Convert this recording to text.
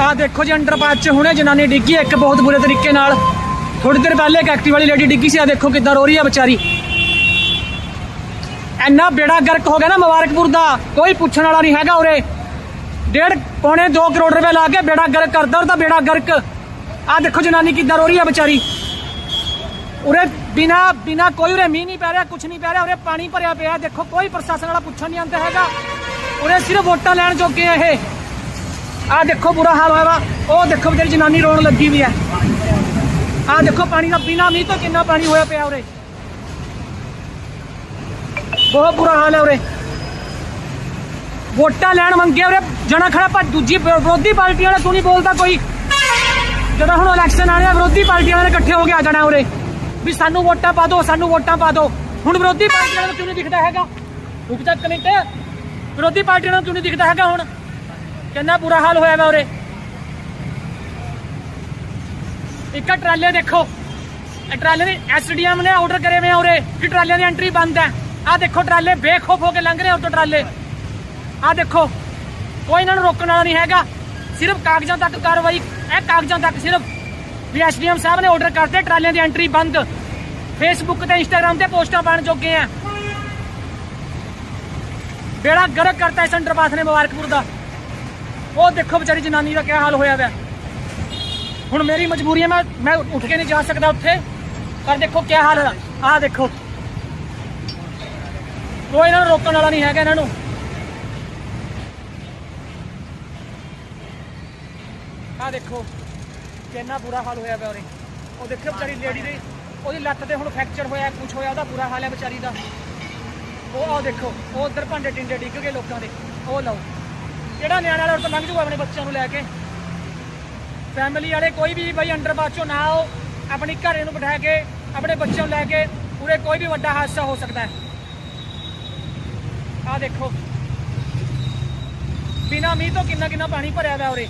ਆ ਦੇਖੋ ਜੀ ਅੰਡਰਪਾਸ ਚ ਹੁਣੇ ਜਨਾਨੀ ਡਿੱਗੀ ਇੱਕ ਬਹੁਤ ਬੁਰੇ ਤਰੀਕੇ ਨਾਲ। ਥੋੜੀ ਦੇਰ ਪਹਿਲੇ ਇੱਕ ਐਕਟਿਵ ਵਾਲੀ ਲੇਡੀ ਡਿੱਗੀ ਸੀ, ਆ ਦੇਖੋ ਕਿੱਦਾਂ ਰੋ ਰਹੀ ਹੈ ਵਿਚਾਰੀ। ਇੰਨਾ ਬੇੜਾ ਗਰਕ ਹੋ ਗਿਆ ਨਾ ਮੁਬਾਰਕਪੁਰ ਦਾ, ਕੋਈ ਪੁੱਛਣ ਵਾਲਾ ਨਹੀਂ ਹੈਗਾ ਉਰੇ। ਡੇਢ, ਪੌਣੇ 2 ਕਰੋੜ ਰੁਪਏ ਲਾ ਕੇ ਬੇੜਾ ਗਰਕ ਕਰਦਾ, ਉਹਦਾ ਬੇੜਾ ਗਰਕ। ਆ ਦੇਖੋ ਜਨਾਨੀ ਕਿੱਦਾਂ ਰੋ ਰਹੀ ਹੈ ਵਿਚਾਰੀ। ਉਰੇ ਬਿਨਾ ਬਿਨਾ ਕੋਈ ਉਰੇ ਮੀਂਹ ਨਹੀਂ ਪੈ ਰਿਹਾ ਕੁਝ ਨਹੀਂ ਪੈ ਰਿਹਾ, ਉਰੇ ਪਾਣੀ ਭਰਿਆ ਪਿਆ, ਦੇਖੋ ਕੋਈ ਪ੍ਰਸ਼ਾਸਨ ਵਾਲਾ ਪੁੱਛਣ ਨਹੀਂ ਆਉਂਦਾ ਹੈਗਾ। ਉਰੇ ਸਿਰਫ ਵੋਟਾਂ ਲੈਣ ਜੋਗੇ ਆ ਇਹ। ਆ ਦੇਖੋ ਬੁਰਾ ਹਾਲ ਹੋਇਆ ਵਾ। ਉਹ ਦੇਖੋ ਵਿਚਾਰੀ ਜਨਾਨੀ ਰੋਣ ਲੱਗੀ ਵੀ ਹੈ ਆ ਦੇਖੋ ਪਾਣੀ ਦਾ ਬਿਨਾ ਮੀਂਹ ਤੋਂ ਕਿੰਨਾ ਪਾਣੀ ਹੋਇਆ ਪਿਆ ਉਰੇ। ਬਹੁਤ ਬੁਰਾ ਹਾਲ ਹੈ ਉਰੇ। ਵੋਟਾਂ ਲੈਣ ਮੰਗੇ ਉਰੇ, ਜਣਾ ਖੜਾ ਪਰ ਦੂਜੀ ਵਿਰੋਧੀ ਪਾਰਟੀ ਵਾਲਾ ਕਿਉਂ ਨਹੀਂ ਬੋਲਦਾ ਕੋਈ। ਜਦੋਂ ਹੁਣ ਇਲੈਕਸ਼ਨ ਆ ਰਿਹਾ, ਵਿਰੋਧੀ ਪਾਰਟੀ ਵਾਲੇ ਇਕੱਠੇ ਹੋ ਕੇ ਆ ਜਾਣਾ ਉਰੇ। ਵੀ ਸਾਨੂੰ ਵੋਟਾਂ ਪਾ ਦਿਓ ਸਾਨੂੰ ਵੋਟਾਂ ਪਾ ਦਿਓ ਹੁਣ ਵਿਰੋਧੀ ਪਾਰਟੀ ਵਾਲਿਆਂ ਕਿਉਂ ਨਹੀਂ ਦਿਖਦਾ ਹੈਗਾ? ਰੁਕ ਜਾ ਵਿਰੋਧੀ ਪਾਰਟੀ ਵਾਲਿਆਂ ਕਿਉਂ ਨਹੀਂ ਦਿਖਦਾ ਹੈਗਾ ਹੁਣ? ਕਿੰਨਾ ਬੁਰਾ ਹਾਲ ਹੋਇਆ ਵਾ ਉਰੇ। ਇੱਕ ਟਰਾਲੇ ਦੇਖੋ। ਇਹ ਟਰਾਲੇ ਦੀ ਐਸਡੀਐਮ ਨੇ ਆਰਡਰ ਕਰੇ ਹੋਏ ਉਰੇ। ਕਿ ਟਰਾਲਿਆਂ ਦੀ ਐਂਟਰੀ ਬੰਦ ਹੈ। ਆਹ ਦੇਖੋ ਟਰਾਲੇ ਬੇਖੌਫ ਹੋ ਕੇ ਲੰਘ ਰਹੇ ਉੱਤੋਂ ਟਰਾਲੇ। ਆਹ ਦੇਖੋ, ਕੋਈ ਇਹਨਾਂ ਨੂੰ ਰੋਕਣ ਵਾਲਾ ਨਹੀਂ ਹੈਗਾ। ਸਿਰਫ ਕਾਗਜ਼ਾਂ ਤੱਕ ਕਾਰਵਾਈ, ਇਹ ਕਾਗਜ਼ਾਂ ਤੱਕ ਸਿਰਫ ਵੀ ਐਸਡੀਐਮ ਸਾਹਿਬ ਨੇ ਆਰਡਰ ਕਰਤੇ, ਟਰਾਲਿਆਂ ਦੀ ਐਂਟਰੀ ਬੰਦ। ਫੇਸਬੁੱਕ ਤੇ ਇੰਸਟਾਗ੍ਰam ਤੇ ਪੋਸਟਾਂ ਪਾਣ ਜੋਗੇ ਆ। ਬੇੜਾ ਗਰਕ ਕਰਤਾ ਇਸ ਅੰਡਰਪਾਸ ਨੇ ਮੁਬਾਰਕਪੁਰ ਦਾ। ਉਹ ਦੇਖੋ ਵਿਚਾਰੀ ਜਨਾਨੀ ਦਾ ਕੀ ਹਾਲ ਹੋਇਆ ਵੈ। ਹੁਣ ਮੇਰੀ ਮਜਬੂਰੀ ਹੈ, ਮੈਂ ਮੈਂ ਉੱਠ ਕੇ ਨਹੀਂ ਜਾ ਸਕਦਾ ਉੱਥੇ। ਪਰ ਦੇਖੋ ਕੀ ਹਾਲ ਹੈ। ਆਹ ਦੇਖੋ। ਕੋਈ ਇਹਨਾਂ ਨੂੰ ਰੋਕਣ ਵਾਲਾ ਨਹੀਂ ਹੈਗਾ ਇਹਨਾਂ ਨੂੰ। ਆਹ ਦੇਖੋ, ਕਿੰਨਾ ਬੁਰਾ ਹਾਲ ਹੋਇਆ ਪਿਆ ਉਰੇ। ਉਹ ਦੇਖੋ ਵਿਚਾਰੀ ਲੇਡੀ ਦੀ ਉਹਦੀ ਲੱਤ ਤੇ ਹੁਣ ਫ੍ਰੈਕਚਰ ਹੋਇਆ ਕੁਝ ਹੋਇਆ, ਉਹਦਾ ਬੁਰਾ ਹਾਲ ਹੈ ਵਿਚਾਰੀ ਦਾ। ਉਹ ਆਹ ਦੇਖੋ, ਉਹ ਉਧਰ ਭਾਂਡੇ ਟਿੰਡੇ ਡਿੱਗ ਗਏ ਲੋਕਾਂ ਦੇ। ਉਹ ਲਓ। ਕਿਹੜਾ ਨਿਆਣਾ ਵਾਲਾ ਤੋਂ ਲੰਘ ਜੂਗਾ ਆਪਣੇ ਬੱਚਿਆਂ ਨੂੰ ਲੈ ਕੇ। ਫੈਮਿਲੀ ਵਾਲੇ ਕੋਈ ਵੀ ਬਈ ਅੰਡਰਪਾਸ ਚੋਂ ਨਾ ਆਓ, ਆਪਣੀ ਘਰੇ ਨੂੰ ਬਿਠਾ ਕੇ, ਆਪਣੇ ਬੱਚਿਆਂ ਨੂੰ ਲੈ ਕੇ, ਉਰੇ ਕੋਈ ਵੀ ਵੱਡਾ ਹਾਦਸਾ ਹੋ ਸਕਦਾ ਹੈ। ਆਹ ਦੇਖੋ। ਬਿਨਾ ਮੀਂਹ ਤੋਂ ਕਿੰਨਾ ਕਿੰਨਾ ਪਾਣੀ ਭਰਿਆ ਹੋਇਆ ਉਰੇ।